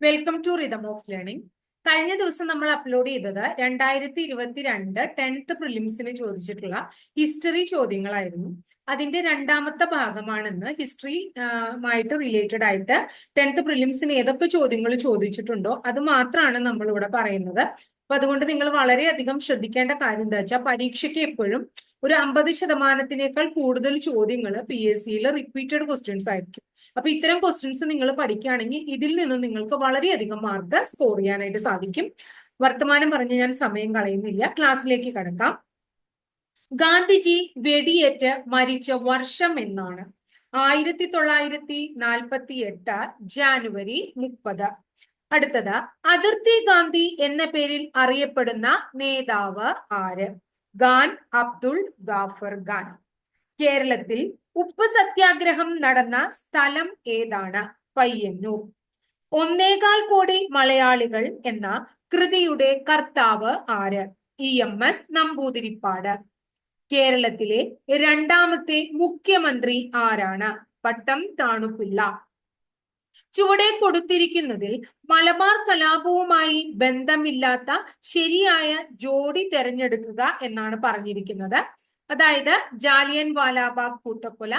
Welcome to rhythm of learning കഴിഞ്ഞ ദിവസം നമ്മൾ അപ്ലോഡ് ചെയ്തത് രണ്ടായിരത്തി ഇരുപത്തിരണ്ട് ടെൻത്ത് പ്രിലിംസിന് ചോദിച്ചിട്ടുള്ള ഹിസ്റ്ററി ചോദ്യങ്ങളായിരുന്നു. അതിന്റെ രണ്ടാമത്തെ ഭാഗമാണെന്ന് ഹിസ്റ്ററി ആയിട്ട് റിലേറ്റഡ് ആയിട്ട് ടെൻത്ത് പ്രിലിംസിന് ഏതൊക്കെ ചോദ്യങ്ങൾ ചോദിച്ചിട്ടുണ്ടോ അത് മാത്രമാണ് നമ്മൾ ഇവിടെ പറയുന്നത്. അപ്പൊ അതുകൊണ്ട് നിങ്ങൾ വളരെയധികം ശ്രദ്ധിക്കേണ്ട കാര്യം എന്താ വെച്ചാൽ പരീക്ഷയ്ക്ക് എപ്പോഴും ഒരു അമ്പത് ശതമാനത്തിനേക്കാൾ കൂടുതൽ ചോദ്യങ്ങൾ പി എസ് സിയിൽ റിപ്പീറ്റഡ് ക്വസ്റ്റ്യൻസ് ആയിരിക്കും. അപ്പൊ ഇത്തരം ക്വസ്റ്റ്യൻസ് നിങ്ങൾ പഠിക്കുകയാണെങ്കിൽ ഇതിൽ നിന്ന് നിങ്ങൾക്ക് വളരെയധികം മാർക്ക് സ്കോർ ചെയ്യാനായിട്ട് സാധിക്കും. വർത്തമാനം പറഞ്ഞ് ഞാൻ സമയം കളയുന്നില്ല. ക്ലാസ്സിലേക്ക് കടക്കാം. ഗാന്ധിജി വെടിയേറ്റ് മരിച്ച വർഷം എന്നാണ്. ആയിരത്തി തൊള്ളായിരത്തി നാൽപ്പത്തി എട്ട് ജാനുവരി മുപ്പത്. അടുത്തത് അതിർത്തി ഗാന്ധി എന്ന പേരിൽ അറിയപ്പെടുന്ന നേതാവ് ആര്? ഖാൻ അബ്ദുൾ ഗാഫർ ഖാൻ. കേരളത്തിൽ ഉപ്പ് സത്യാഗ്രഹം നടന്ന സ്ഥലം ഏതാണ്? പയ്യന്നൂർ. ഒന്നേകാൽ കോടി മലയാളികൾ എന്ന കൃതിയുടെ കർത്താവ് ആര്? E M S Namboodiripad. കേരളത്തിലെ രണ്ടാമത്തെ മുഖ്യമന്ത്രി ആരാണ്? പട്ടം താണുപിള്ള. ചുവടെ കൊടുത്തിരിക്കുന്നതിൽ മലബാർ കലാപവുമായി ബന്ധമില്ലാത്ത ശരിയായ ജോഡി തെരഞ്ഞെടുക്കുക എന്നാണ് പറഞ്ഞിരിക്കുന്നത്. അതായത് ജാലിയൻ വാലാബാഗ് കൂട്ടക്കൊല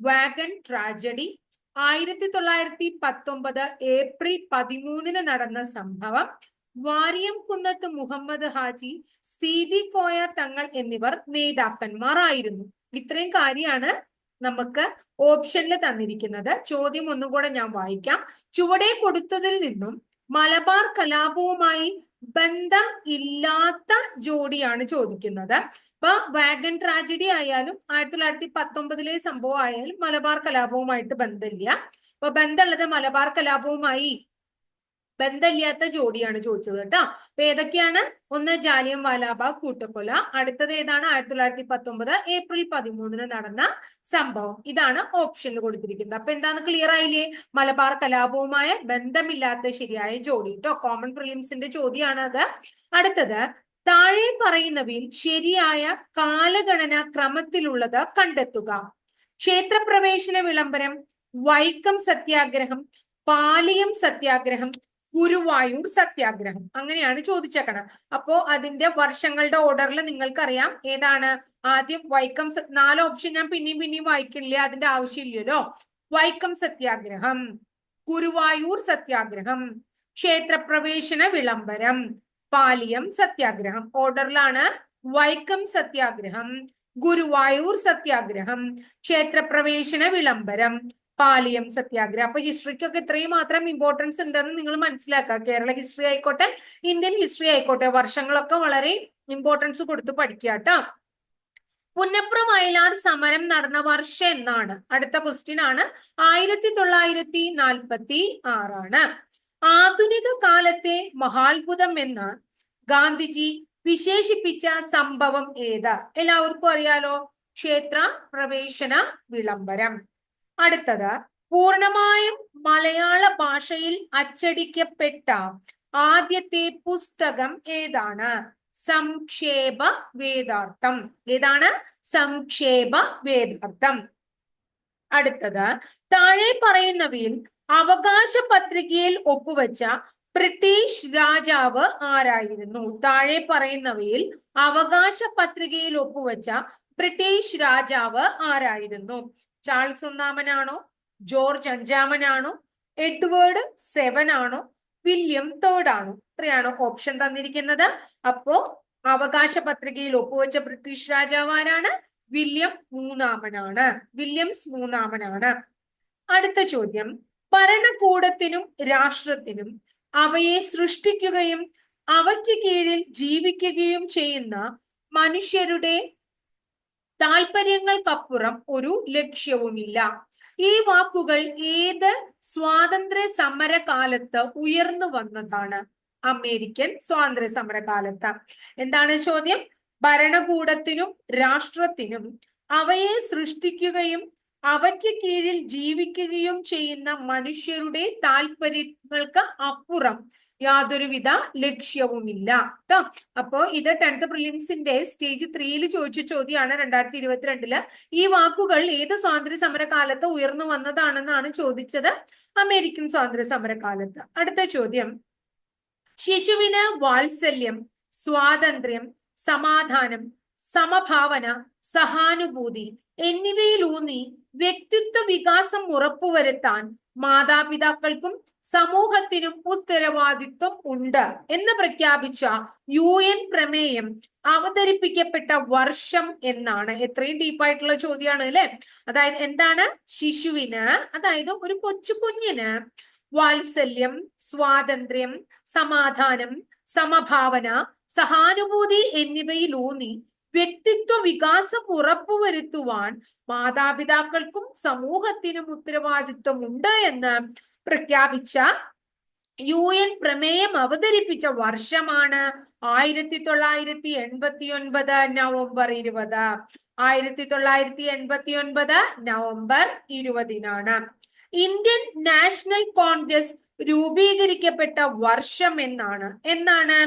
വാഗൻ ട്രാജഡി ആയിരത്തി തൊള്ളായിരത്തി പത്തൊമ്പത് ഏപ്രിൽ പതിമൂന്നിന് നടന്ന സംഭവം വാരിയം കുന്നത്ത് മുഹമ്മദ് ഹാജി സീതി കോയ തങ്ങൾ എന്നിവർ നേതാക്കന്മാരായിരുന്നു. ഇത്രയും കാര്യമാണ് നമുക്ക് ഓപ്ഷനിൽ തന്നിരിക്കുന്നത്. ചോദ്യം ഒന്നുകൂടെ ഞാൻ വായിക്കാം. ചുവടെ കൊടുത്തതിൽ നിന്നും മലബാർ കലാപവുമായി ബന്ധം ഇല്ലാത്ത ജോഡിയാണ് ചോദിക്കുന്നത്. ഇപ്പൊ വാഗൻ ട്രാജഡി ആയാലും ആയിരത്തി തൊള്ളായിരത്തി പത്തൊമ്പതിലെ സംഭവം ആയാലും മലബാർ കലാപവുമായിട്ട് ബന്ധമില്ല. അപ്പൊ ബന്ധമുള്ളത് മലബാർ കലാപവുമായി ബന്ധമില്ലാത്ത ജോഡിയാണ് ചോദിച്ചത് കേട്ടോ. അപ്പൊ ഏതൊക്കെയാണ്? ഒന്ന് ജാലിയം വാലാബാഗ് കൂട്ടക്കൊല. അടുത്തത് ഏതാണ്? ആയിരത്തി തൊള്ളായിരത്തി പത്തൊമ്പത് ഏപ്രിൽ പതിമൂന്നിന് നടന്ന സംഭവം. ഇതാണ് ഓപ്ഷനിൽ കൊടുത്തിരിക്കുന്നത്. അപ്പൊ എന്താണ് ക്ലിയർ ആയില്ലേ? മലബാർ കലാപവുമായ ബന്ധമില്ലാത്ത ശരിയായ ജോഡി. കേട്ടോ കോമൺ പ്രിലിംസിന്റെ ചോദ്യമാണ് അത്. അടുത്തത് താഴെ പറയുന്നവയിൽ ശരിയായ കാലഗണന ക്രമത്തിലുള്ളത് കണ്ടെത്തുക. ക്ഷേത്രപ്രവേശന വിളംബരം വൈക്കം സത്യാഗ്രഹം പാലിയം സത്യാഗ്രഹം ഗുരുവായൂർ സത്യാഗ്രഹം. അങ്ങനെയാണ് ചോദിച്ചേക്കണം അപ്പോ അതിന്റെ വർഷങ്ങളുടെ ഓർഡറിൽ നിങ്ങൾക്കറിയാം ഏതാണ്? ആദ്യം വൈക്കം നാല് ഓപ്ഷൻ ഞാൻ പിന്നെയും പിന്നെയും വായിക്കില്ല? അതിന്റെ ആവശ്യമില്ലല്ലോ. വൈക്കം സത്യാഗ്രഹം ഗുരുവായൂർ സത്യാഗ്രഹം ക്ഷേത്രപ്രവേശന വിളംബരം പാലിയം സത്യാഗ്രഹം. ഓർഡറിലാണ് വൈക്കം സത്യാഗ്രഹം ഗുരുവായൂർ സത്യാഗ്രഹം ക്ഷേത്രപ്രവേശന വിളംബരം പാലിയം സത്യാഗ്രഹം. അപ്പൊ ഹിസ്റ്ററിക്കൊക്കെ ഇത്രയും മാത്രം ഇമ്പോർട്ടൻസ് ഉണ്ടെന്ന് നിങ്ങൾ മനസ്സിലാക്കുക. കേരള ഹിസ്റ്ററി ആയിക്കോട്ടെ ഇന്ത്യൻ ഹിസ്റ്ററി ആയിക്കോട്ടെ വർഷങ്ങളൊക്കെ വളരെ ഇമ്പോർട്ടൻസ് കൊടുത്ത് പഠിക്കുക കേട്ടോ പുന്നപ്ര വയലാർ സമരം നടന്ന വർഷം എന്നാണ്. അടുത്ത ക്വസ്റ്റ്യൻ ആണ്. ആയിരത്തി തൊള്ളായിരത്തി നാൽപ്പത്തി ആറാണ് ആധുനിക കാലത്തെ മഹാത്ഭുതം എന്ന് ഗാന്ധിജി വിശേഷിപ്പിച്ച സംഭവം ഏതാ? എല്ലാവർക്കും അറിയാലോ? ക്ഷേത്ര പ്രവേശന വിളംബരം. അടുത്തത് പൂർണമായും മലയാള ഭാഷയിൽ അച്ചടിക്കപ്പെട്ട ആദ്യത്തെ പുസ്തകം ഏതാണ്? സംക്ഷേപ വേദാർത്ഥം. ഏതാണ്? സംക്ഷേപ വേദാർത്ഥം. അടുത്തത് താഴെ പറയുന്നവയിൽ അവകാശ പത്രികയിൽ ഒപ്പുവെച്ച ബ്രിട്ടീഷ് രാജാവ് ആരായിരുന്നു? താഴെ പറയുന്നവയിൽ അവകാശ പത്രികയിൽ ഒപ്പുവെച്ച ബ്രിട്ടീഷ് രാജാവ് ആരായിരുന്നു? ചാൾസ് ഒന്നാമനാണോ? ജോർജ് അഞ്ചാമനാണോ? എഡ്വേർഡ് സെവൻ ആണോ വില്യം തേർഡ് ആണോ ഇത്രയാണോ ഓപ്ഷൻ തന്നിരിക്കുന്നത്. അപ്പോ അവകാശ പത്രികയിൽ ഒപ്പുവെച്ച ബ്രിട്ടീഷ് രാജാവ് ആരാണ്? വില്യം മൂന്നാമനാണ്. വില്യംസ് മൂന്നാമനാണ്. അടുത്ത ചോദ്യം. ഭരണകൂടത്തിനും രാഷ്ട്രത്തിനും അവയെ സൃഷ്ടിക്കുകയും അവയ്ക്ക് കീഴിൽ ജീവിക്കുകയും ചെയ്യുന്ന മനുഷ്യരുടെ താല്പര്യങ്ങൾക്കപ്പുറം ഒരു ലക്ഷ്യവുമില്ല. ഈ വാക്കുകൾ ഏത് സ്വാതന്ത്ര്യ സമര കാലത്ത് ഉയർന്നു വന്നതാണ്? അമേരിക്കൻ സ്വാതന്ത്ര്യ സമര കാലത്ത് എന്താണ് ചോദ്യം? ഭരണകൂടത്തിനും രാഷ്ട്രത്തിനും അവയെ സൃഷ്ടിക്കുകയും അവയ്ക്ക് കീഴിൽ ജീവിക്കുകയും ചെയ്യുന്ന മനുഷ്യരുടെ താല്പര്യങ്ങൾക്ക് അപ്പുറം യാതൊരുവിധ ലക്ഷ്യവുമില്ല. കേട്ടോ അപ്പോ ഇത് ടെൻത്ത് പ്രിലിംസിന്റെ സ്റ്റേജ് ത്രീയിൽ ചോദിച്ച ചോദ്യമാണ് രണ്ടായിരത്തി ഇരുപത്തിരണ്ടിൽ ഈ വാക്കുകൾ ഏത് സ്വാതന്ത്ര്യ സമര കാലത്ത് ഉയർന്നു വന്നതാണെന്നാണ് ചോദിച്ചത് അമേരിക്കൻ സ്വാതന്ത്ര്യ സമര കാലത്ത് അടുത്ത ചോദ്യം. ശിശുവിന് വാത്സല്യം സ്വാതന്ത്ര്യം സമാധാനം സമഭാവന സഹാനുഭൂതി എന്നിവയിലൂന്നി വ്യക്തിത്വ വികാസം ഉറപ്പുവരുത്താൻ മാതാപിതാക്കൾക്കും സമൂഹത്തിനും ഉത്തരവാദിത്വം ഉണ്ട് എന്ന് പ്രഖ്യാപിച്ച യു എൻ പ്രമേയം അവതരിപ്പിക്കപ്പെട്ട വർഷം എന്നാണ്. എത്രയും ഡീപ്പായിട്ടുള്ള ചോദ്യമാണ് അല്ലെ? അതായത് എന്താണ്? ശിശുവിന് അതായത് ഒരു കൊച്ചു കുഞ്ഞിന് വാത്സല്യം സ്വാതന്ത്ര്യം സമാധാനം സമഭാവന സഹാനുഭൂതി എന്നിവയിലൂന്നി വ്യക്തിത്വ വികാസം ഉറപ്പുവരുത്തുവാൻ മാതാപിതാക്കൾക്കും സമൂഹത്തിനും ഉത്തരവാദിത്വമുണ്ട് എന്ന് പ്രഖ്യാപിച്ച യു എൻ പ്രമേയം അവതരിപ്പിച്ച വർഷമാണ് ആയിരത്തി തൊള്ളായിരത്തി എൺപത്തി ഒൻപത് നവംബർ ഇരുപത്. ആയിരത്തി തൊള്ളായിരത്തി എൺപത്തി ഒൻപത് നവംബർ ഇരുപതിനാണ്. ഇന്ത്യൻ നാഷണൽ കോൺഗ്രസ് രൂപീകരിക്കപ്പെട്ട വർഷം എന്നാണ്. എന്നാണ്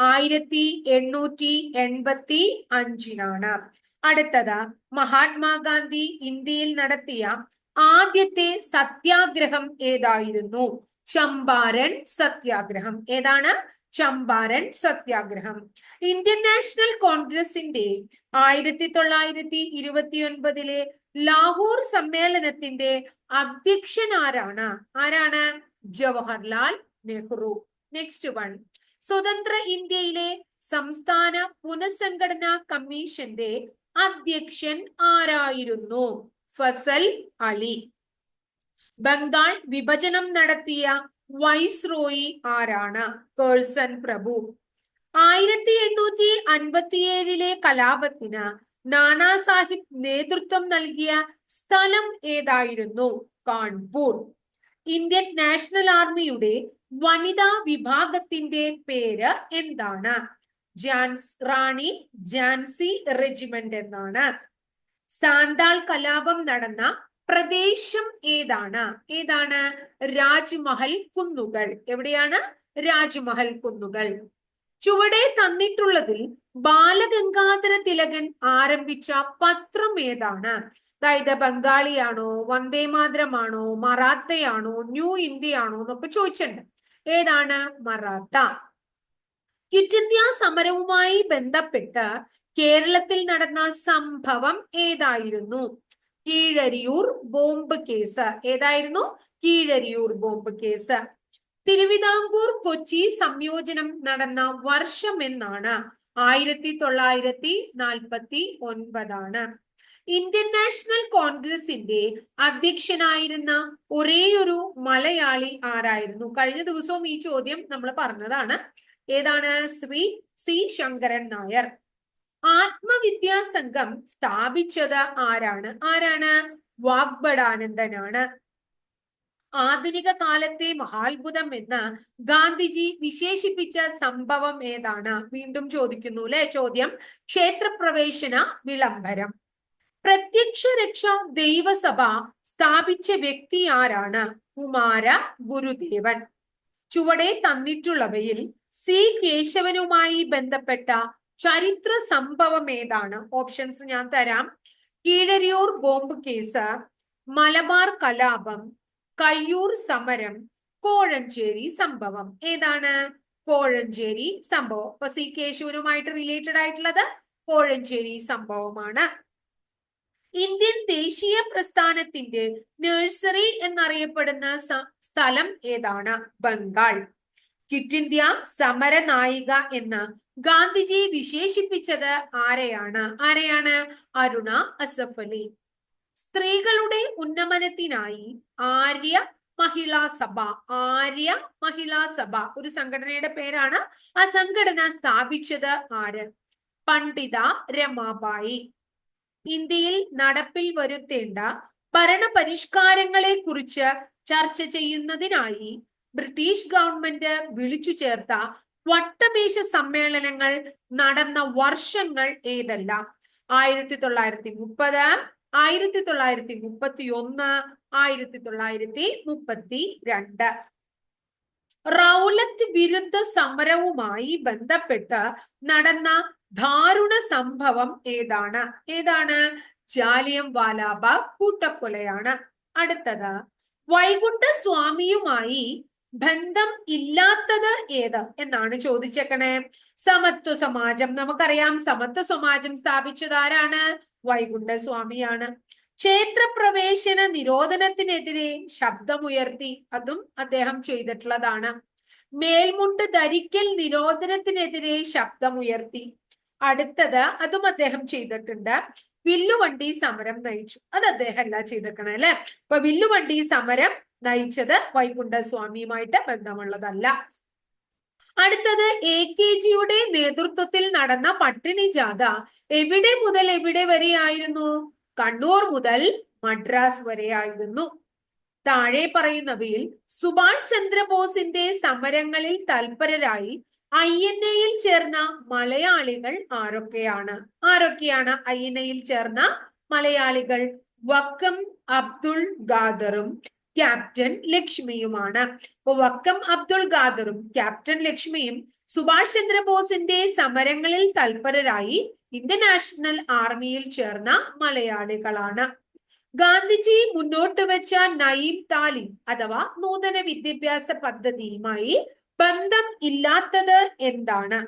ആയിരത്തി എണ്ണൂറ്റി എൺപത്തി അഞ്ചിനാണ് അടുത്തത് മഹാത്മാഗാന്ധി ഇന്ത്യയിൽ നടത്തിയ ആദ്യത്തെ സത്യാഗ്രഹം ഏതായിരുന്നു? ചമ്പാരൻ സത്യാഗ്രഹം. ഏതാണ്? ചമ്പാരൻ സത്യാഗ്രഹം. ഇന്ത്യൻ നാഷണൽ കോൺഗ്രസിന്റെ ആയിരത്തി തൊള്ളായിരത്തി ഇരുപത്തി ഒൻപതിലെ ലാഹോർ സമ്മേളനത്തിന്റെ അധ്യക്ഷൻ ആരാണ്? ആരാണ്? ജവഹർലാൽ നെഹ്റു. നെക്സ്റ്റ് വൺ സ്വതന്ത്ര ഇന്ത്യയിലെ സംസ്ഥാന പുനഃസംഘടനാ കമ്മീഷന്റെ അധ്യക്ഷൻ ആരായിരുന്നു? ഫസൽ അലി. ബംഗാൾ വിഭജനം നടത്തിയ വൈസ്രോയി ആരാണ്? കേഴ്സൺ പ്രഭു. ആയിരത്തി എണ്ണൂറ്റി അൻപത്തിയേഴിലെ കലാപത്തിന് നാനാ സാഹിബ് നേതൃത്വം നൽകിയ സ്ഥലം ഏതായിരുന്നു? കാൺപൂർ. ഇന്ത്യൻ നാഷണൽ ആർമിയുടെ വനിതാ വിഭാഗത്തിന്റെ പേര് എന്താണ്? ജാൻസ് റാണി ജാൻസി റെജിമെന്റ് എന്നാണ്. സാന്താൾ കലാപം നടന്ന പ്രദേശം ഏതാണ്? ഏതാണ്? രാജ്മഹൽ കുന്നുകൾ. എവിടെയാണ്? രാജ്മഹൽ കുന്നുകൾ. ചുവടെ തന്നിട്ടുള്ളതിൽ ബാലഗംഗാധര തിലകൻ ആരംഭിച്ച പത്രം ഏതാണ്? അതായത് ബംഗാളിയാണോ വന്ദേ മാതരമാണോ മറാത്തയാണോ ന്യൂ ഇന്ത്യയാണോ എന്നൊക്കെ ചോദിച്ചിട്ടുണ്ട്. ഏതാണ്? മറാത്ത. ക്വിറ്റ് ഇന്ത്യ സമരവുമായി ബന്ധപ്പെട്ട് കേരളത്തിൽ നടന്ന സംഭവം ഏതായിരുന്നു? Keezhariyur bomb case. ഏതായിരുന്നു? Keezhariyur bomb case. Thiruvithamkoor Kochi സംയോജനം നടന്ന വർഷം എന്നാണ്. ആയിരത്തി തൊള്ളായിരത്തി നാൽപ്പത്തി ഒൻപതാണ്. ഇന്ത്യൻ നാഷണൽ കോൺഗ്രസിന്റെ അധ്യക്ഷനായിരുന്ന ഒരേയൊരു മലയാളി ആരായിരുന്നു? കഴിഞ്ഞ ദിവസവും ഈ ചോദ്യം നമ്മൾ പറഞ്ഞതാണ്. ഏതാണ്? ശ്രീ സി ശങ്കരൻ നായർ. ആത്മവിദ്യാ സംഘം സ്ഥാപിച്ചത് ആരാണ്? ആരാണ്? വാഗ്ബടാനന്ദനാണ് ആധുനിക കാലത്തെ മഹാത്ഭുതം എന്ന് ഗാന്ധിജി വിശേഷിപ്പിച്ച സംഭവം ഏതാണ്? വീണ്ടും ചോദിക്കുന്നു അല്ലെ? ചോദ്യം ക്ഷേത്രപ്രവേശന വിളംബരം. പ്രത്യക്ഷ രക്ഷ ദൈവസഭ സ്ഥാപിച്ച വ്യക്തി ആരാണ്? കുമാര ഗുരുദേവൻ. ചുവടെ തന്നിട്ടുള്ളവയിൽ സി കേശവനുമായി ബന്ധപ്പെട്ട ചരിത്ര സംഭവം ഏതാണ്? ഓപ്ഷൻസ് ഞാൻ തരാം. കീഴരിയൂർ ബോംബ് കേസ് മലബാർ കലാപം കയ്യൂർ സമരം കോഴഞ്ചേരി സംഭവം. ഏതാണ്? കോഴഞ്ചേരി സംഭവം. അപ്പൊ സി കേശവനുമായിട്ട് റിലേറ്റഡ് ആയിട്ടുള്ളത് കോഴഞ്ചേരി സംഭവമാണ്. ഇന്ത്യൻ ദേശീയ പ്രസ്ഥാനത്തിന്റെ നഴ്സറി എന്നറിയപ്പെടുന്ന സ്ഥലം ഏതാണ്? ബംഗാൾ. ക്വിറ്റ് ഇന്ത്യ സമര നായിക എന്ന് ഗാന്ധിജി വിശേഷിപ്പിച്ചത് ആരെയാണ്? ആരെയാണ്? അരുണ അസഫ് അലി സ്ത്രീകളുടെ ഉന്നമനത്തിനായി ആര്യ മഹിളാ സഭ ആര്യ മഹിളാ സഭ ഒരു സംഘടനയുടെ പേരാണ് ആ സംഘടന സ്ഥാപിച്ചത് ആര്? പണ്ഡിത രമാബായി. ഇന്ത്യയിൽ നടപ്പിൽ വരുത്തേണ്ട ഭരണ പരിഷ്കാരങ്ങളെ കുറിച്ച് ചർച്ച ചെയ്യുന്നതിനായി ബ്രിട്ടീഷ് ഗവൺമെന്റ് വിളിച്ചു ചേർത്ത വട്ടമേശ സമ്മേളനങ്ങൾ നടന്ന വർഷങ്ങൾ ഏതെല്ലാം? ആയിരത്തി തൊള്ളായിരത്തി മുപ്പത് ആയിരത്തി തൊള്ളായിരത്തി മുപ്പത്തി ഒന്ന് ആയിരത്തി തൊള്ളായിരത്തി മുപ്പത്തി രണ്ട് റൗലറ്റ് വിരുദ്ധ സമരവുമായി ബന്ധപ്പെട്ട് നടന്ന ദാരുണ സംഭവം ഏതാണ്? ഏതാണ്? ജാലിയം വാലാബാഗ് കൂട്ടക്കൊലയാണ്. അടുത്തത് വൈകുണ്ഠ സ്വാമിയുമായി ബന്ധം ഇല്ലാത്തത് ഏത് എന്നാണ് ചോദിച്ചേക്കണേ. സമത്വ സമാജം നമുക്കറിയാം സമത്വ സമാജം സ്ഥാപിച്ചത് ആരാണ്? വൈകുണ്ഠ സ്വാമിയാണ്. ക്ഷേത്രപ്രവേശന നിരോധനത്തിനെതിരെ ശബ്ദമുയർത്തി അതും അദ്ദേഹം ചെയ്തിട്ടുള്ളതാണ്. മേൽമുണ്ട് ധരിക്കൽ നിരോധനത്തിനെതിരെ ശബ്ദമുയർത്തി. അടുത്തത് അതും അദ്ദേഹം ചെയ്തിട്ടുണ്ട്. വില്ലുവണ്ടി സമരം നയിച്ചു. അത് അദ്ദേഹം അല്ല ചെയ്തേക്കണേ അല്ലെ? അപ്പൊ വില്ലുവണ്ടി സമരം നയിച്ചത് വൈകുണ്ഠസ്വാമിയുമായിട്ട് ബന്ധമുള്ളതല്ല. അടുത്തത് എ കെ ജിയുടെ നേതൃത്വത്തിൽ നടന്ന പട്ടിണി ജാഥ എവിടെ മുതൽ എവിടെ വരെയായിരുന്നു? കണ്ണൂർ മുതൽ മദ്രാസ് വരെയായിരുന്നു താഴെ പറയുന്നവയിൽ സുഭാഷ് ചന്ദ്രബോസിന്റെ സമരങ്ങളിൽ തൽപരരായി ഐ എൻ എയിൽ ചേർന്ന മലയാളികൾ ആരൊക്കെയാണ്? ആരൊക്കെയാണ് ഐ എൻ എയിൽ ചേർന്ന മലയാളികൾ? വക്കം അബ്ദുൾ ഖാദറും ക്യാപ്റ്റൻ ലക്ഷ്മിയുമാണ്. അപ്പൊ വക്കം അബ്ദുൾ ഖാദറും ക്യാപ്റ്റൻ ലക്ഷ്മിയും സുഭാഷ് ചന്ദ്രബോസിന്റെ സമരങ്ങളിൽ തൽപരരായി ഇന്ത്യൻ നാഷണൽ ആർമിയിൽ ചേർന്ന മലയാളികളാണ്. ഗാന്ധിജി മുന്നോട്ട് വെച്ച നയീം താലിം അഥവാ നൂതന വിദ്യാഭ്യാസ പദ്ധതിയുമായി ബന്ധം ഇല്ലാത്തത് എന്താണ്?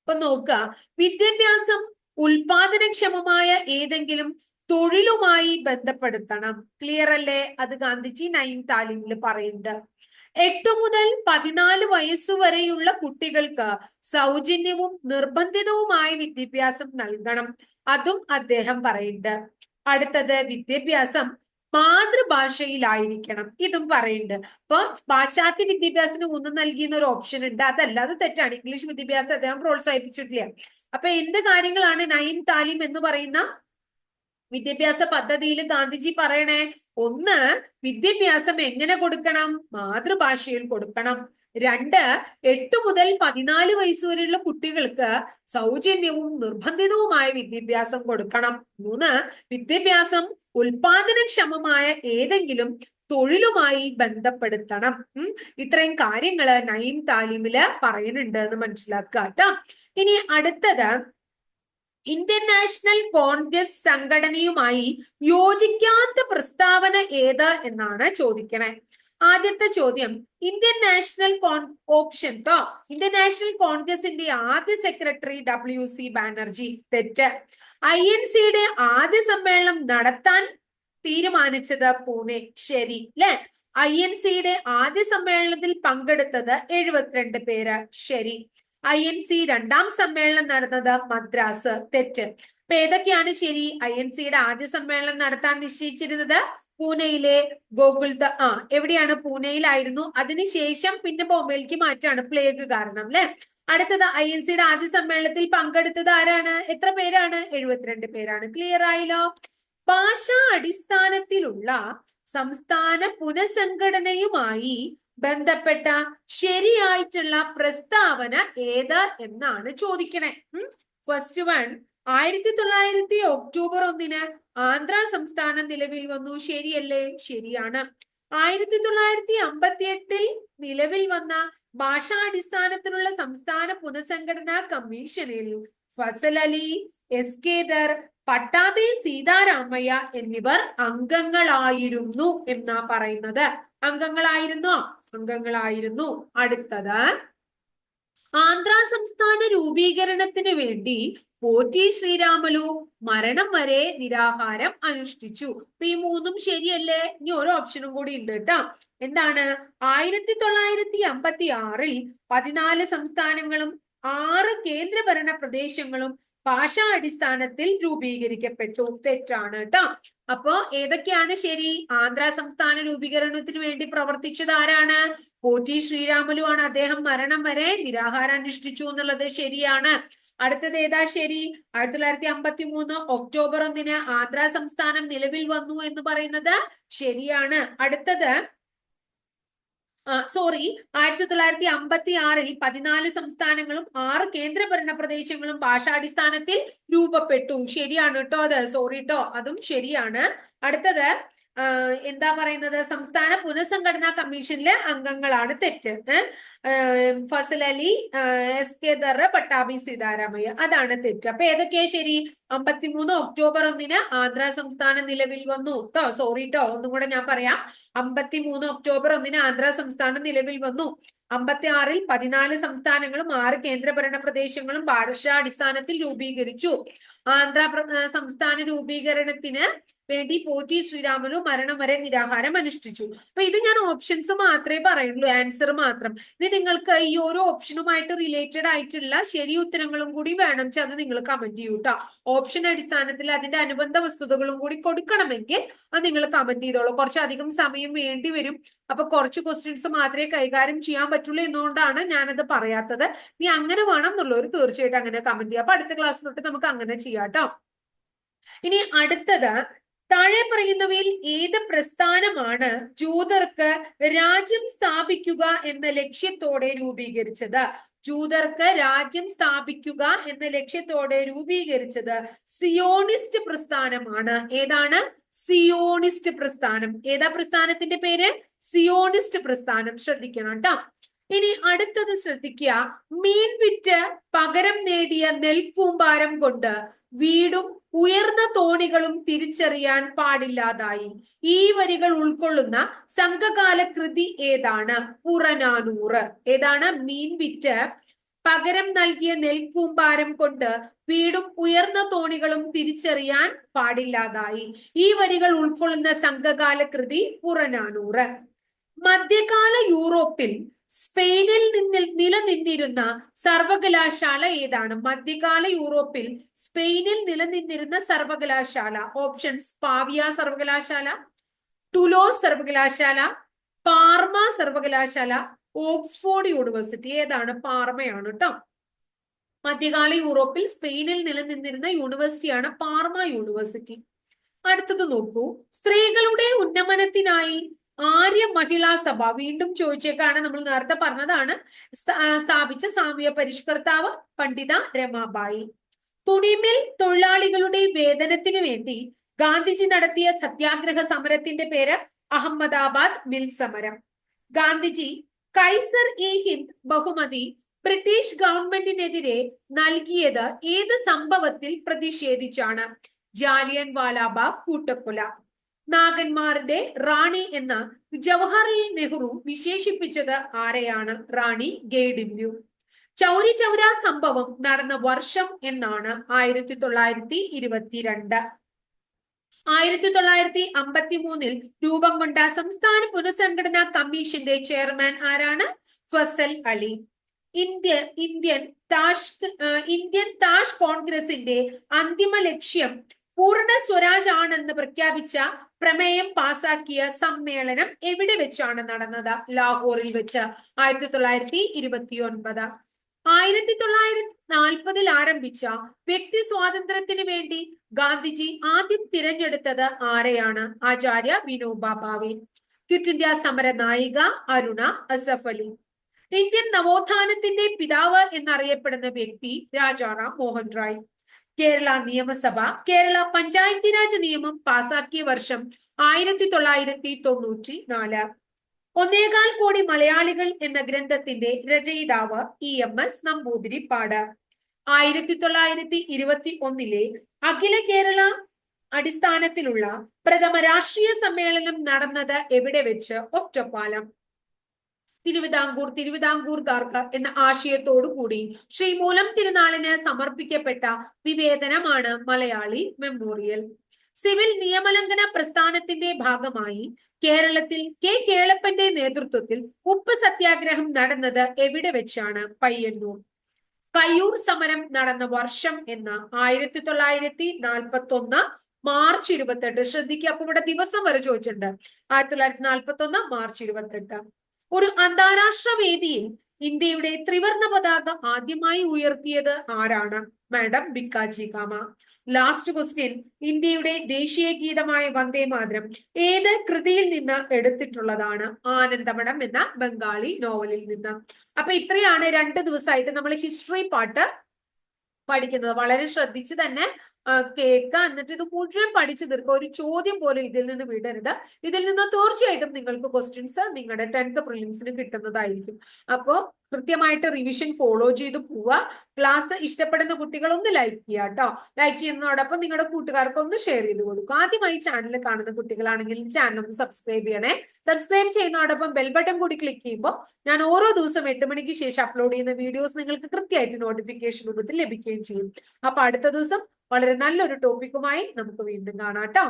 ഇപ്പൊ നോക്ക വിദ്യാഭ്യാസം ഉൽപാദനക്ഷമമായ ഏതെങ്കിലും തൊഴിലുമായി ബന്ധപ്പെടുത്തണം. ക്ലിയർ അല്ലേ? അത് ഗാന്ധിജി നയീം താലിമിൽ പറയുന്നുണ്ട്. എട്ടു മുതൽ പതിനാല് വയസ്സ് വരെയുള്ള കുട്ടികൾക്ക് സൗജന്യവും നിർബന്ധിതവുമായ വിദ്യാഭ്യാസം നൽകണം. അതും അദ്ദേഹം പറയുന്നുണ്ട്. അടുത്തത് വിദ്യാഭ്യാസം മാതൃഭാഷയിലായിരിക്കണം. ഇതും പറയുന്നുണ്ട്. അപ്പൊ പാശ്ചാത്യ വിദ്യാഭ്യാസത്തിന് ഒന്ന് നൽകിയെന്ന ഒരു ഓപ്ഷൻ ഉണ്ട്. അതല്ലാതെ അത് തെറ്റാണ്. ഇംഗ്ലീഷ് വിദ്യാഭ്യാസം അദ്ദേഹം പ്രോത്സാഹിപ്പിച്ചിട്ടില്ല. അപ്പൊ എന്ത് കാര്യങ്ങളാണ് നൈൻ താലിം എന്ന് പറയുന്ന വിദ്യാഭ്യാസ പദ്ധതിയിൽ ഗാന്ധിജി പറയണേ ഒന്ന് വിദ്യാഭ്യാസം എങ്ങനെ കൊടുക്കണം? മാതൃഭാഷയിൽ കൊടുക്കണം. രണ്ട് എട്ട് മുതൽ പതിനാല് വയസ്സ് വരെയുള്ള കുട്ടികൾക്ക് സൗജന്യവും നിർബന്ധിതവുമായ വിദ്യാഭ്യാസം കൊടുക്കണം. മൂന്ന് വിദ്യാഭ്യാസം ഉൽപാദനക്ഷമമായ ഏതെങ്കിലും തൊഴിലുമായി ബന്ധപ്പെടുത്തണം. ഇത്രയും കാര്യങ്ങൾ നൈൻ താലിമിൽ പറയുന്നുണ്ട് എന്ന് മനസ്സിലാക്കുക കേട്ടോ. ഇനി അടുത്തത് ഇന്ത്യൻ നാഷണൽ കോൺഗ്രസ് സംഘടനയുമായി യോജിക്കാത്ത പ്രസ്താവന ഏത് എന്നാണ് ചോദിക്കണേ. ആദ്യത്തെ ചോദ്യം ഇന്ത്യൻ നാഷണൽ കോൺ ഓപ്ഷൻ ട്ടോ? ഇന്ത്യൻ നാഷണൽ കോൺഗ്രസിന്റെ ആദ്യ സെക്രട്ടറി ഡബ്ല്യു സി ബാനർജി തെറ്റ്. ഐ എൻ സിയുടെ ആദ്യ സമ്മേളനം നടത്താൻ തീരുമാനിച്ചത് പൂനെ ശരി അല്ലെ ഐ എൻ സിയുടെ ആദ്യ സമ്മേളനത്തിൽ പങ്കെടുത്തത് എഴുപത്തിരണ്ട് പേര് ശരി. ഐ എൻ സി രണ്ടാം സമ്മേളനം നടന്നത് മദ്രാസ് തെറ്റ്. അപ്പൊ ഏതൊക്കെയാണ് ശരി ഐ എൻ സിയുടെ ആദ്യ സമ്മേളനം നടത്താൻ നിശ്ചയിച്ചിരുന്നത്? പൂനെയിലെ ഗോകുൽദ ആ എവിടെയാണ്? പൂനെയിലായിരുന്നു. അതിനുശേഷം പിന്നെ ബോംബെയിലേക്ക് മാറ്റാണ് പ്ലേഗ് കാരണം അല്ലെ? അടുത്തത് ഐ എൻ സിയുടെ ആദ്യ സമ്മേളനത്തിൽ പങ്കെടുത്തത് ആരാണ്? എത്ര പേരാണ്? എഴുപത്തിരണ്ട് പേരാണ്. ക്ലിയർ ആയില്ലോ? ഭാഷാ അടിസ്ഥാനത്തിലുള്ള സംസ്ഥാന പുനഃസംഘടനയുമായി ബന്ധപ്പെട്ട ശരിയായിട്ടുള്ള പ്രസ്താവന ഏത് എന്നാണ് ചോദിക്കണേ. ഫസ്റ്റ് വൺ ആയിരത്തി തൊള്ളായിരത്തി ഒക്ടോബർ ഒന്നിന് ആന്ധ്ര സംസ്ഥാനം നിലവിൽ വന്നു. ശരിയല്ലേ? ശരിയാണ്. ആയിരത്തി തൊള്ളായിരത്തി അമ്പത്തി എട്ടിൽ നിലവിൽ വന്ന ഭാഷാടിസ്ഥാനത്തിലുള്ള സംസ്ഥാന പുനഃസംഘടനാ കമ്മീഷനിൽ ഫസൽ അലി എസ് കേദർ പട്ടാബി സീതാരാമയ്യ എന്നിവർ അംഗങ്ങളായിരുന്നു എന്നാ പറയുന്നത്. അംഗങ്ങളായിരുന്നോ? അംഗങ്ങളായിരുന്നു അടുത്തത് ആന്ധ്ര സംസ്ഥാന രൂപീകരണത്തിന് വേണ്ടി പോറ്റി ശ്രീരാമലു മരണം വരെ നിരാഹാരം അനുഷ്ഠിച്ചു. അപ്പൊ ഈ മൂന്നും ശരിയല്ലേ? ഇനി ഒരു ഓപ്ഷനും കൂടി ഉണ്ട് കേട്ടോ. എന്താണ്? ആയിരത്തി തൊള്ളായിരത്തി അമ്പത്തി ആറിൽ പതിനാല് സംസ്ഥാനങ്ങളും ആറ് കേന്ദ്രഭരണ പ്രദേശങ്ങളും ഭാഷാ അടിസ്ഥാനത്തിൽ രൂപീകരിക്കപ്പെട്ടു. തെറ്റാണ് കേട്ടോ അപ്പോ ഏതൊക്കെയാണ് ശരി? ആന്ധ്ര സംസ്ഥാന രൂപീകരണത്തിന് വേണ്ടി പ്രവർത്തിച്ചത് ആരാണ്? പോറ്റി ശ്രീരാമലു ആണ് അദ്ദേഹം മരണം വരെ നിരാഹാരം അനുഷ്ഠിച്ചു എന്നുള്ളത് ശരിയാണ്. അടുത്തത് ഏതാ ശരി? ആയിരത്തി തൊള്ളായിരത്തി അമ്പത്തി മൂന്ന് ഒക്ടോബർ ഒന്നിന് ആന്ധ്ര സംസ്ഥാനം നിലവിൽ വന്നു എന്ന് പറയുന്നത് ശരിയാണ്. അടുത്തത് സോറി ആയിരത്തി തൊള്ളായിരത്തി അമ്പത്തി ആറിൽ പതിനാല് സംസ്ഥാനങ്ങളും ആറ് കേന്ദ്രഭരണ പ്രദേശങ്ങളും ഭാഷാടിസ്ഥാനത്തിൽ രൂപപ്പെട്ടു. ശരിയാണ് കേട്ടോ അത്. സോറി കേട്ടോ അതും ശരിയാണ്. അടുത്തത് എന്താ പറയുന്നത്? സംസ്ഥാന പുനഃസംഘടനാ കമ്മീഷനിലെ അംഗങ്ങളാണ് തെറ്റ്. Fazal Ali S K Dar Pattabhi Sitaramayya. അതാണ് തെറ്റ്. അപ്പൊ ഏതൊക്കെയാ ശരി? അമ്പത്തിമൂന്ന് ഒക്ടോബർ ഒന്നിന് ആന്ധ്ര സംസ്ഥാനം നിലവിൽ വന്നു. കേട്ടോ സോറി ട്ടോ ഒന്നും കൂടെ ഞാൻ പറയാം. അമ്പത്തിമൂന്ന് ഒക്ടോബർ ഒന്നിന് ആന്ധ്ര സംസ്ഥാനം നിലവിൽ വന്നു. അമ്പത്തി ആറിൽ പതിനാല് സംസ്ഥാനങ്ങളും ആറ് കേന്ദ്രഭരണ പ്രദേശങ്ങളും ഭാഷാടിസ്ഥാനത്തിൽ രൂപീകരിച്ചു. ആന്ധ്ര പ്ര- ഏഹ് സംസ്ഥാന രൂപീകരണത്തിന് വേണ്ടി പോറ്റി ശ്രീരാമനു മരണം വരെ നിരാഹാരം അനുഷ്ഠിച്ചു. അപ്പൊ ഇത് ഞാൻ ഓപ്ഷൻസ് മാത്രമേ പറയുള്ളൂ ആൻസർ മാത്രം. ഇനി നിങ്ങൾക്ക് ഈ ഓരോ ഓപ്ഷനുമായിട്ട് റിലേറ്റഡ് ആയിട്ടുള്ള ശരി ഉത്തരങ്ങളും കൂടി വേണം വെച്ചാൽ അത് നിങ്ങൾ കമന്റ് ചെയ്യൂ കേട്ടോ ഓപ്ഷൻ അടിസ്ഥാനത്തിൽ അതിന്റെ അനുബന്ധ വസ്തുതകളും കൂടി കൊടുക്കണമെങ്കിൽ അത് നിങ്ങൾ കമന്റ് ചെയ്തോളൂ. കുറച്ചധികം സമയം വേണ്ടി വരും. അപ്പൊ കുറച്ച് ക്വസ്റ്റ്യൻസ് മാത്രമേ കൈകാര്യം ചെയ്യാൻ പറ്റുള്ളൂ എന്നുകൊണ്ടാണ് ഞാനത് പറയാത്തത്. നീ അങ്ങനെ വേണം എന്നുള്ളവർ തീർച്ചയായിട്ടും അങ്ങനെ കമന്റ് ചെയ്യുക അപ്പൊ അടുത്ത ക്ലാസ് തൊട്ട് നമുക്ക് അങ്ങനെ ചെയ്യാം കേട്ടോ ഇനി അടുത്തത് താഴെ പറയുന്നവയിൽ ഏത് പ്രസ്ഥാനമാണ് ജൂതർക്ക് രാജ്യം സ്ഥാപിക്കുക എന്ന ലക്ഷ്യത്തോടെ രൂപീകരിച്ചത്? ജൂതർക്ക് രാജ്യം സ്ഥാപിക്കുക എന്ന ലക്ഷ്യത്തോടെ രൂപീകരിച്ചത് സിയോണിസ്റ്റ് പ്രസ്ഥാനമാണ്. ഏതാണ്? സിയോണിസ്റ്റ് പ്രസ്ഥാനം. ഏതാ പ്രസ്ഥാനത്തിന്റെ പേര്? സിയോണിസ്റ്റ് പ്രസ്ഥാനം. ശ്രദ്ധിക്കണം കേട്ടോ ഇനി അടുത്തത് ശ്രദ്ധിക്കുക മീൻ വിറ്റ് പകരം നേടിയ നെൽക്കൂമ്പാരം കൊണ്ട് വീടും ഉയർന്ന തോണികളും തിരിച്ചറിയാൻ പാടില്ലാതായി. ഈ വരികൾ ഉൾക്കൊള്ളുന്ന സംഘകാല കൃതി ഏതാണ്? പുറനാനൂറ്. ഏതാണ്? മീൻ വിറ്റ് പകരം നൽകിയ നെൽക്കൂമ്പാരം കൊണ്ട് വീടും ഉയർന്ന തോണികളും തിരിച്ചറിയാൻ പാടില്ലാതായി. ഈ വരികൾ ഉൾക്കൊള്ളുന്ന സംഘകാല കൃതി പുറനാനൂറ്. മധ്യകാല യൂറോപ്പിൽ സ്പെയിനിൽ നിന്നിൽ നിലനിന്നിരുന്ന സർവകലാശാല ഏതാണ്? മധ്യകാല യൂറോപ്പിൽ സ്പെയിനിൽ നിലനിന്നിരുന്ന സർവകലാശാല. ഓപ്ഷൻസ് പാവിയ സർവകലാശാല ടുലോസ് സർവകലാശാല പാർമ സർവകലാശാല ഓക്സ്ഫോർഡ് യൂണിവേഴ്സിറ്റി. ഏതാണ്? പാർമയാണ് കേട്ടോ മധ്യകാല യൂറോപ്പിൽ സ്പെയിനിൽ നിലനിന്നിരുന്ന യൂണിവേഴ്സിറ്റിയാണ് പാർമ യൂണിവേഴ്സിറ്റി. അടുത്തത് നോക്കൂ. സ്ത്രീകളുടെ ഉന്നമനത്തിനായി ആര്യ മഹിളാ സഭ? വീണ്ടും ചോദിച്ചേക്കാണ് നമ്മൾ നേരത്തെ പറഞ്ഞതാണ്. സ്ഥാപിച്ച സാമൂഹ്യ പരിഷ്കർത്താവ് പണ്ഡിത രമാബായി. തുണിമിൽ തൊഴിലാളികളുടെ വേതനത്തിനു വേണ്ടി ഗാന്ധിജി നടത്തിയ സത്യാഗ്രഹ സമരത്തിന്റെ പേര് അഹമ്മദാബാദ് മിൽ സമരം. ഗാന്ധിജി കൈസർ ഇ ഹിന്ദ് ബഹുമതി ബ്രിട്ടീഷ് ഗവൺമെന്റിനെതിരെ നൽകിയത് ഏത് സംഭവത്തിൽ പ്രതിഷേധിച്ചാണ്? ജാലിയൻ വാലാബാഗ് കൂട്ടക്കൊല. നാഗന്മാരുടെ റാണി എന്ന് ജവഹർലാൽ നെഹ്റു വിശേഷിപ്പിച്ചത് ആരെയാണ്? റാണി ഗേഡിന്യു ചൗരി ചൗര സംഭവം നടന്ന വർഷം എന്നാണ് ആയിരത്തി തൊള്ളായിരത്തി ഇരുപത്തിരണ്ട് ആയിരത്തി തൊള്ളായിരത്തി അമ്പത്തി മൂന്നിൽ രൂപം കൊണ്ട സംസ്ഥാന പുനഃസംഘടനാ കമ്മീഷന്റെ ചെയർമാൻ ആരാണ്? ഫസൽ അലി. ഇന്ത്യ ഇന്ത്യൻ താഷ് ഇന്ത്യൻ താഷ് കോൺഗ്രസിന്റെ അന്തിമ ലക്ഷ്യം പൂർണ സ്വരാജ് ആണെന്ന് പ്രഖ്യാപിച്ച പ്രമേയം പാസാക്കിയ സമ്മേളനം എവിടെ വെച്ചാണ് നടന്നത്? ലാഹോറിൽ വെച്ച്. ആയിരത്തി തൊള്ളായിരത്തി ഇരുപത്തി ഒൻപത് ആയിരത്തി തൊള്ളായിരത്തി നാൽപ്പതിൽ ആരംഭിച്ച വ്യക്തി സ്വാതന്ത്ര്യത്തിന് വേണ്ടി ഗാന്ധിജി ആദ്യം തിരഞ്ഞെടുത്തത് ആരെയാണ്? ആചാര്യ വിനോബ ഭാവെ. ക്വിറ്റ് ഇന്ത്യ സമര നായിക അരുണ അസഫ് അലി. ഇന്ത്യൻ നവോത്ഥാനത്തിന്റെ പിതാവ് എന്നറിയപ്പെടുന്ന വ്യക്തി രാജാറാം മോഹൻ റായ് കേരള നിയമസഭ കേരള പഞ്ചായത്തി രാജ് നിയമം പാസാക്കിയ വർഷം ആയിരത്തി തൊള്ളായിരത്തി തൊണ്ണൂറ്റി നാല് ഒന്നേകാൽ കോടി മലയാളികൾ എന്ന ഗ്രന്ഥത്തിന്റെ രചയിതാവ് ഇ എം എസ് നമ്പൂതിരിപ്പാട്. ആയിരത്തി തൊള്ളായിരത്തി ഇരുപത്തി ഒന്നിലെ അഖില കേരള അടിസ്ഥാനത്തിലുള്ള പ്രഥമ രാഷ്ട്രീയ സമ്മേളനം നടന്നത് എവിടെ വെച്ച്? ഒറ്റപ്പാലം. തിരുവിതാംകൂർ തിരുവിതാംകൂർക്കാർക്ക് എന്ന ആശയത്തോടു കൂടി ശ്രീമൂലം തിരുനാളിന് സമർപ്പിക്കപ്പെട്ട നിവേദനമാണ് മലയാളി മെമ്മോറിയൽ. സിവിൽ നിയമലംഘന പ്രസ്ഥാനത്തിന്റെ ഭാഗമായി കേരളത്തിൽ കെ കേളപ്പന്റെ നേതൃത്വത്തിൽ ഉപ്പ് സത്യാഗ്രഹം നടന്നത് എവിടെ വെച്ചാണ്? പയ്യന്നൂർ. കയ്യൂർ സമരം നടന്ന വർഷം എന്ന ആയിരത്തി തൊള്ളായിരത്തി നാൽപ്പത്തി ഒന്ന് മാർച്ച് ഇരുപത്തെട്ട്. ശ്രദ്ധിക്കുക അപ്പൊ ഇവിടെ ദിവസം വരെ ചോദിച്ചിട്ടുണ്ട്. ആയിരത്തി തൊള്ളായിരത്തി നാൽപ്പത്തി ഒന്ന് മാർച്ച് ഇരുപത്തെട്ട്. ഒരു അന്താരാഷ്ട്ര വേദിയിൽ ഇന്ത്യയുടെ ത്രിവർണ പതാക ആദ്യമായി ഉയർത്തിയത് ആരാണ്? Madam Bhikaji Cama last question ഇന്ത്യയുടെ ദേശീയ ഗീതമായ വന്ദേ മാതരം ഏത് കൃതിയിൽ നിന്ന് എടുത്തിട്ടുള്ളതാണ്? ആനന്ദമഠം എന്ന ബംഗാളി നോവലിൽ നിന്ന്. അപ്പൊ ഇത്രയാണ് രണ്ട് ദിവസമായിട്ട് നമ്മൾ ഹിസ്റ്ററി പാട്ട് പഠിക്കുന്നത്. വളരെ ശ്രദ്ധിച്ച് തന്നെ കേൾക്കുക എന്നിട്ട് ഇത് മുഴുവൻ പഠിച്ചു തീർക്കുക. ഒരു ചോദ്യം പോലും ഇതിൽ നിന്ന് വിടരുത്. ഇതിൽ നിന്ന് തീർച്ചയായിട്ടും നിങ്ങൾക്ക് ക്വസ്റ്റ്യൻസ് നിങ്ങളുടെ ടെൻത്ത് പ്രിലിംസിന് കിട്ടുന്നതായിരിക്കും. അപ്പോ കൃത്യമായിട്ട് റിവിഷൻ ഫോളോ ചെയ്ത് പോവുക ക്ലാസ് ഇഷ്ടപ്പെടുന്ന കുട്ടികൾ ഒന്ന് ലൈക്ക് ചെയ്യുക കേട്ടോ ലൈക്ക് ചെയ്യുന്നതോടൊപ്പം നിങ്ങളുടെ കൂട്ടുകാർക്ക് ഒന്ന് ഷെയർ ചെയ്ത് കൊടുക്കുക ആദ്യമായി ചാനൽ കാണുന്ന കുട്ടികളാണെങ്കിൽ ചാനൽ ഒന്ന് സബ്സ്ക്രൈബ് ചെയ്യണേ. സബ്സ്ക്രൈബ് ചെയ്യുന്നതോടൊപ്പം ബെൽ ബട്ടൺ കൂടി ക്ലിക്ക് ചെയ്യുമ്പോൾ ഞാൻ ഓരോ ദിവസം എട്ട് മണിക്ക് ശേഷം അപ്ലോഡ് ചെയ്യുന്ന വീഡിയോസ് നിങ്ങൾക്ക് കൃത്യമായിട്ട് നോട്ടിഫിക്കേഷൻ രൂപത്തിൽ ലഭിക്കുകയും ചെയ്യും. അപ്പൊ അടുത്ത ദിവസം വളരെ നല്ലൊരു ടോപ്പിക്കുമായി നമുക്ക് വീണ്ടും കാണാം കേട്ടോ